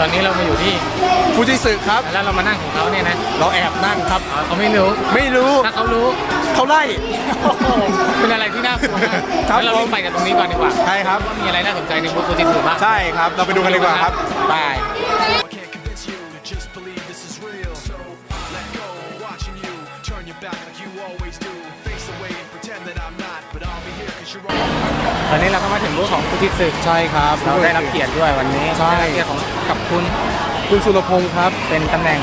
ตอนนี้เรามาอยู่ที่ฟูจิสึครับ แล้วเรามานั่งของเขาเนี่ยนะเราแอบนั่งครับอ๋อเขาไม่รู้ไม่รู้ถ้าเขารู้เขาไล่ โอ้โหเป็นอะไรที่น่ากลัวมากครับแล้วเรารีบไปกันตรงนี้ก่อนดีกว่าใช่ครับ ว่ามีอะไรน่าสนใจในบูธฟูจิสึบ้างใช่ครับ เราไปดูกันดีกว่าครับไป ตอนนี้เราก็มาถึงบูธของฟูจิสึใช่ครับเราได้รับเกียรติด้วยวันนี้ใช่ ได้รับเกียรติของกับคุณคุณสุรพงศ์ครับ เป็นตำแหน่ง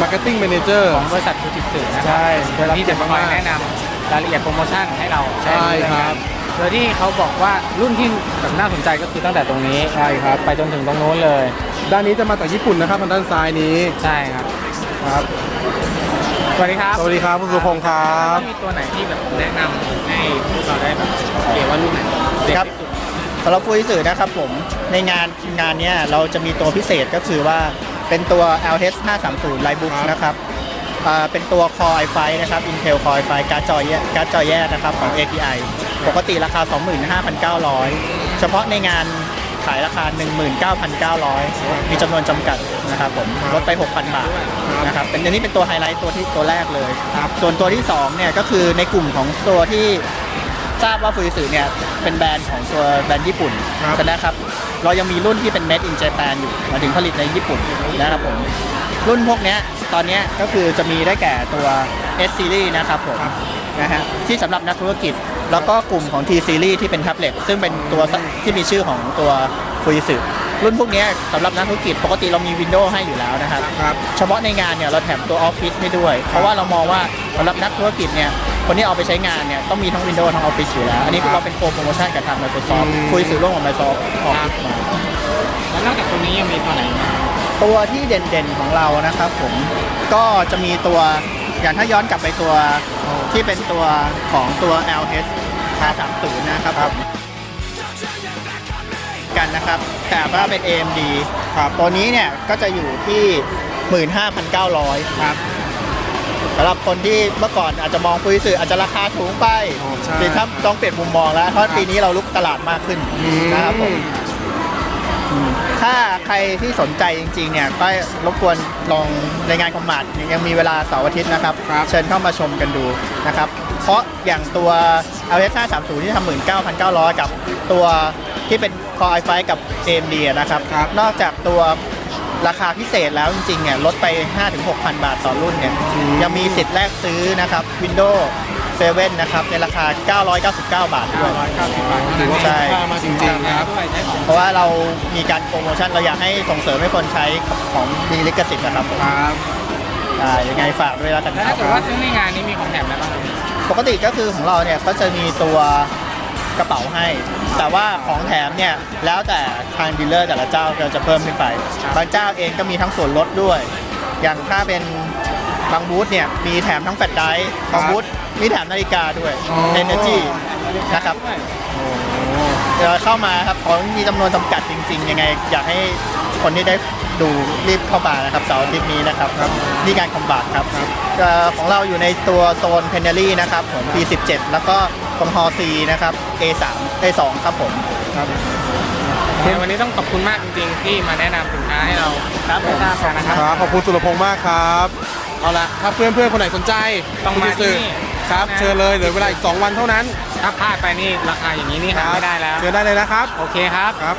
Marketing Manager ของบริษัทฟูจิสึนะคใช่รับได้รับที่เกียจะรติคอยมากๆแนะนำรายละเอียดโปรโมชั่นให้เราใช่ครับ โดยที่เขาบอกว่ารุ่นที่แบบน่าสนใจก็คือตั้งแต่ตรงนี้ใช่ครับ ไปจนถึงตรงโน้นเลย ด้านนี้จะมาจากญี่ปุ่นนะครับทางด้านซ้ายนี้ใช่ครับ ครับส วัสดีครับสวัสดีครับคุณสุรพงศ์ครับมีตัวไหนที่แบบแนะนำให้พวกเราได้แบบเกี่ยวว่ารุ่นไหนเด็ดครับที่สุดสำหรับฟูจิสึนะครับผมในงานงานเนี้ยเราจะมีตัวพิเศษก็คือว่าเป็นตัว LH 530 Lightbook ครับนะครับอ่าเป็นตัว Core i5 นะครับ Intel Core i5 การ์ดจอแยกการ์ดจอแยกนะครับของ ATI ปกติราคา 25,900 เฉพาะในงาน ขายราคา 19,900 มีจำนวนจำกัดนะครับผมลดไป 6,000 บาทนะครับเป็นอันนี้เป็นตัวไฮไลท์ตัวที่ตัวแรกเลยส่วนตัวที่สองเนี่ยก็คือในกลุ่มของตัวที่ทราบว่าฟูจิสึเนี่ยเป็นแบรนด์ของตัวแบรนด์ญี่ปุ่นครับฉะนะครับเรายังมีรุ่นที่เป็น made in Japan อยู่หมายถึงผลิตในญี่ปุ่นนะครับผมรุ่นพวกเนี้ยตอนเนี้ยก็คือจะมีได้แก่ตัว S series นะครับผมนะฮะที่สำหรับนักธุรกิจ แล้วก็กลุ่มของ T series ที่เป็นแท็บเล็ตซึ่งเป็นตัวที่มีชื่อของตัวฟูจิสึรุ่นพวกเนี้ยสำหรับนักธุรกิจปกติเรามี Windows ให้อยู่แล้วนะครับ ครับ เฉพาะในงานเนี่ยเราแถมตัวออฟฟิศให้ด้วย เพราะว่าเรามองว่าสำหรับนักธุรกิจเนี่ยคนที่เอาไปใช้งานเนี่ยต้องมีทั้ง Windows ทั้ง Office อยู่แล้ว อันนี้ครับเราเป็นโปรโมชั่นกับทาง Microsoft อืมคุยสื่อร่วมกับ Microsoft ออกมาแล้วนอกจากตัวนี้ยังมีตัวไหนอีกไหมตัวที่เด่นๆของเรานะครับผมก็จะมีตัว อย่างถ้าย้อนกลับไปตัวที่เป็นตัวของตัว LH 530 นะครับผมกันนะครับ แต่ว่าเป็น AMD ครับตัวนี้เนี่ยก็จะอยู่ที่ 15,900 ครับสำหรับคนที่เมื่อก่อนอาจจะมองฟูจิสึอาจจะราคาสูงไปอ๋อใช่หรือถ้าต้องเปลี่ยนมุมมองแล้ว เพราะปีนี้เราลุกตลาดมากขึ้นอืมนะครับผมอืม ถ้าใครที่สนใจจริงๆเนี่ยก็รบกวนลองในงานคอมมาดยังมีเวลาเสาร์อาทิตย์นะครับ ครับ เชิญเข้ามาชมกันดูนะครับ เพราะอย่างตัว l s 5 3 0 ที่ทำ19,900 กับตัวที่เป็น Core i5 กับ AMD อะนะครับ ครับ นอกจากตัวราคาพิเศษแล้วจริงๆเนี่ยลดไป 5-6,000 บาทต่อรุ่นเนี่ยอืมยังมีสิทธิ์แลกซื้อนะครับ Windows 7นะครับในราคา 999 บาทด้วย 990บาทเท่าถืนั้อนว่าเองใช่คุ้มค่ามากจริงๆครับด้วยใช้ของเพราะว่าเรามีการโปรโมชั่นเราอยากให้ส่งเสริมให้คนใช้ของมีลิขสิทธิ์นะครับครับ อ่ายังไงฝากด้วยแล้วกันแล้วคถ้ารับ เกิดว่าซื้อในงานนี้มีของแถมอะไรบ้างครับปกติก็คือของเราเนี่ยก็จะมีตัวกระเป๋าให้ แต่ว่าของแถมเนี่ยแล้วแต่ทางดีลเลอร์แต่ละเจ้าเราจะเพิ่มขึ้นไป บางเจ้าเองก็มีทั้งส่วนลดด้วย อย่างถ้าเป็นบางบูธเนี่ยมีแถมทั้งแฟลชไดรฟ์บางบูธ มีแถมนาฬิกาด้วยอ๋อ Energy นะครับเดี๋ยวเข้ามาครับของมีจำนวนจำกัดจริง ๆ ยังไง อยากให้คนที่ได้ดูรีบเข้ามานะครับเสาร์อาทิตย์นี้นะครับนี่การคอมบาทครับเอ่อของเราอยู่ในตัวโซนเพนเนอรี่นะครับผม P17 แล้วก็ตรงฮอ C นะครับ A3 A2 ครับผม วันนี้ต้องขอบคุณมากจริงๆ ที่มาแนะนำสินค้าให้เราครับผม ได้ทราบกันนะครับ ครับขอบคุณสุรพงศ์มากครับ เอาละถ้าเพื่อนเพื่อนๆคนไหนสนใจต้องมาฟูจิสึที่นี่ ครับนะเชิญเลยเหลือเวลาอีก 2 วันเท่านั้น ถ้าพลาดไปนี่ราคาอย่างนี้นี่หาไม่ได้แล้ว เชิญได้เลยนะครับ โอเคครับ ครับ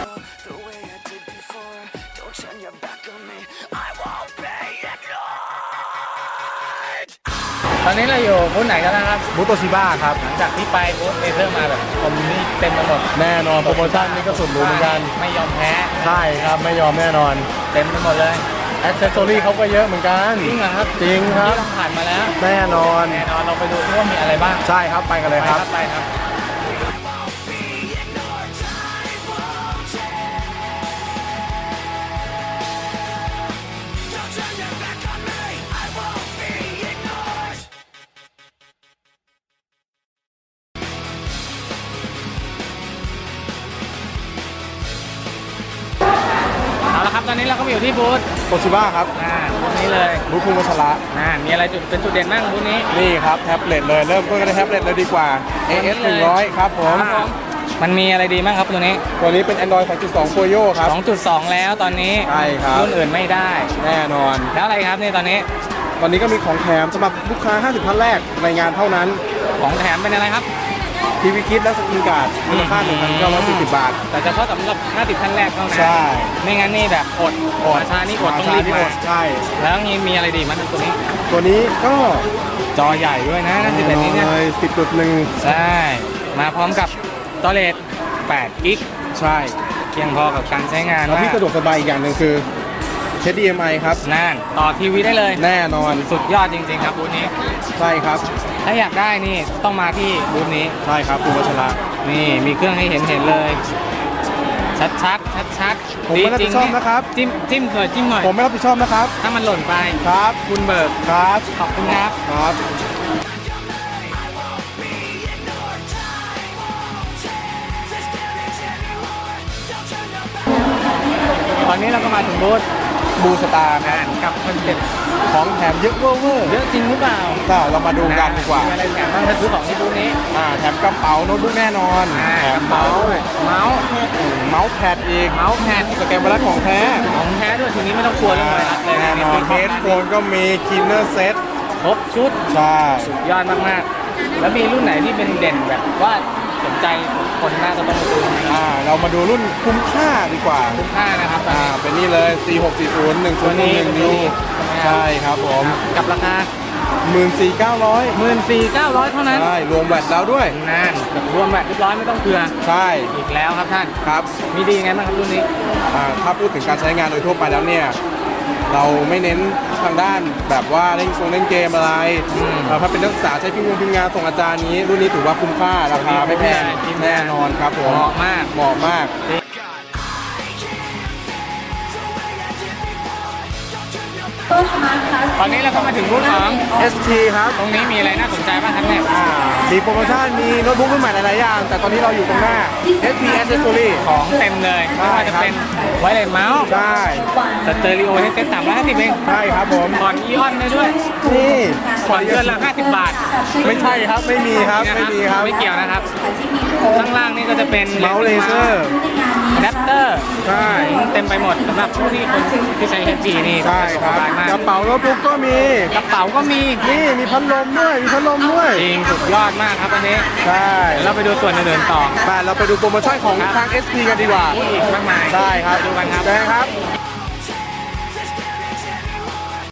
The way I did before, don't turn your back on me. I won't be ignored. ตอนนี้เราอยู่บูธไหนกันนะครับ มุโตชิบ้าครับ หลังจากที่ไปบูธเอเซอร์มาแบบผมนี่เต็มไปหมดแน่นอนโปรโมชั่นนี่ก็สุดหรูเหมือนกัน ไม่ยอมแพ้ ใช่ครับไม่ยอมแน่นอน เต็มไปหมดเลย แอ c เซสซอรี่เขาก็เยอะเหมือนกัน จริงเหรอครับจริงครับ ที่เราผ่านมาแล้ว แน่นอน แน่นอนเราไปดูซิว่ามีอะไรบ้าง ใช่ครับไปกันเลยไปคครัรับบไปครับ ตอนนี้เราก็มาอยู่ที่บูธโตชิบ้าครับอ่าบูธนี้เลยบูธคุงวัชระอ่ามีอะไรจุดเป็นจุดเด่นบ้างบูธนี้ นี่ครับแท็บเล็ตเลยเริ่มต้นกันที่แท็บเล็ตเลยดีกว่า AS 100ครับผมครับผม มันมีอะไรดีบ้างครับตัวนี้ ตัวนี้เป็น Android 2.2 Folio ครับ 2.2 แล้วตอนนี้ใช่ครับ รุ่นอื่นไม่ได้ แน่นอน แล้วอะไรครับนี่ตอนนี้ตอนนี้ก็มีของแถมสำหรับลูกค้า 50ท่านแรกในงานเท่านั้น ของแถมเป็นอะไรครับ ทีวีคิดและสกินการ์ดมูลค่าอืม1,940 บาท แต่เฉพาะสำหรับ 50ท่านแรกเท่านั้นใช่ไม่งั้นนี่แบบอดอดชานี่อดต้องรีบที่มาอดใช่ แล้วมีมีอะไรดีมั้งตัวนี้ ตัวนี้ก็จอใหญ่ด้วยนะน่าจะเป็นนี้เนี่ยเลย10.1ใช่ มาพร้อมกับตอเลต8กิก ใช่เพียงพอกับการใช้งานแล้วว่าที่สะดวกสบายอีกอย่างหนึ่งคือ HDMI ครับนั่นต่อทีวีได้เลย แน่นอน สุดยอดจริงๆครับบูธนี้ ใช่ครับ ถ้าอยากได้นี่ต้องมาที่บูธนี้ ใช่ครับคุณวัชระนี่มีเครื่องให้เห็นเห็นเลย ชัดชัดชัดชัดๆผมไม่รับผิดชอบนะครับ จิ้มจิ้มหน่อยจิ้มหน่อย ผมไม่รับผิดชอบนะครับ ถ้ามันหล่นไป ครับ คุณเบิกครับ ขอบคุณครับ ครับตอนนี้เราก็มาถึงบูธ บูสตาร์งานกับคอนเซ็ปต์ของแถมเยอะเวอร์เวอร์เยอะจริงหรือเปล่าก็เรามาดูกันดีกว่ามีอะไรแถมบ้างถ้าซื้อของที่บูธนี้อ่าแถมกระเป๋าโน้ตบุ๊กแน่นอนอ่าแถมเมาส์เมาส์เมาส์แพดอีกเมาส์แพดสแกนไวรัสของแท้ของแท้ด้วยทีนี้ไม่ต้องกลัวเรื่องไวรัสเลยแน่นอนมีเฮดโฟนก็มีคินเนอร์เซ็ตครบชุดใช่ยอดมากๆแล้วมีรุ่นไหนที่เป็นเด่นแบบว่า สนใจคนน่าจะต้องมาซื้อไหมอ่าเรามาดูรุ่นคุ้มค่าดีกว่า คุ้มค่านะครับตอนอ่านี้เป็นนี่เลย C640 ตัวนี้1011นิ้วใช่ครับผมกับราคา 14,900 14,900 เท่านั้นใช่ รวมแวตแล้วด้วยนั่นรวมแบบเรียบร้อยไม่ต้องเผื่อใช่อีกแล้วครับท่าน ครับ มีดีไงบ้างครับรุ่นนี้ อ่าถ้าพูดถึงการใช้งานโดยทั่วไปแล้วเนี่ย เราไม่เน้นทางด้านแบบว่าเล่นทรงเล่นเกมอะไรอืมเอ่อถ้าเป็นนักศึกษาใช้พิมพ์วงพิมพ์งานส่งอาจารย์นี้ รุ่นนี้ถือว่าคุ้มค่าราคาไม่แพงพิมพ์แน่นอนครับผมเหมาะมาก เหมาะมาก ต อนนี้เราก็มาถึงรุ่นของ ST ครับ ตรงนี้มีอะไรน่าสนใจบ้างครับเนี่ยอ่ามีโปรโมชั่น มีโน้ตบุ๊กรุ่นใหม่หลายๆอย่าง แต่ตอนนี้เราอยู่ตรงหน้า SP Accessory ของเต็มเลยไม่ว่าจะเป็นไวเลสเมาส์ใช่ สเตอริโอให้เซ็ตต่ำละ50เองใช่ครับผมผ่อนอีออนได้ด้วย นี่ผ่อนเดือนละ50บาท ไม่ใช่ครับ ไม่มีครับ ไม่มีครับ ไม่เกี่ยวนะครับ ข้างล่างนี่ก็จะเป็นเมาส์เลเซอร์อะแดปเตอร์ ใช่ เต็มไปหมดสำหรับผู้ที่คนที่ใช้ HG นี่ใช่ครับสบายมากกระเป๋าโน้ตบุ๊กก็มี กระเป๋าก็มี นี่มีพัดลมด้วย มีพัดลมด้วย จริงสุดยอดมากครับอันนี้ ใช่เดี๋ยวเราไปดูส่วนอื่นๆต่อ ไปเราไปดูโปรโมชั่นของทาง SP กันดีกว่าพูดอีกมากมาย ได้ครับ ไปดูกันครับ ได้ครับ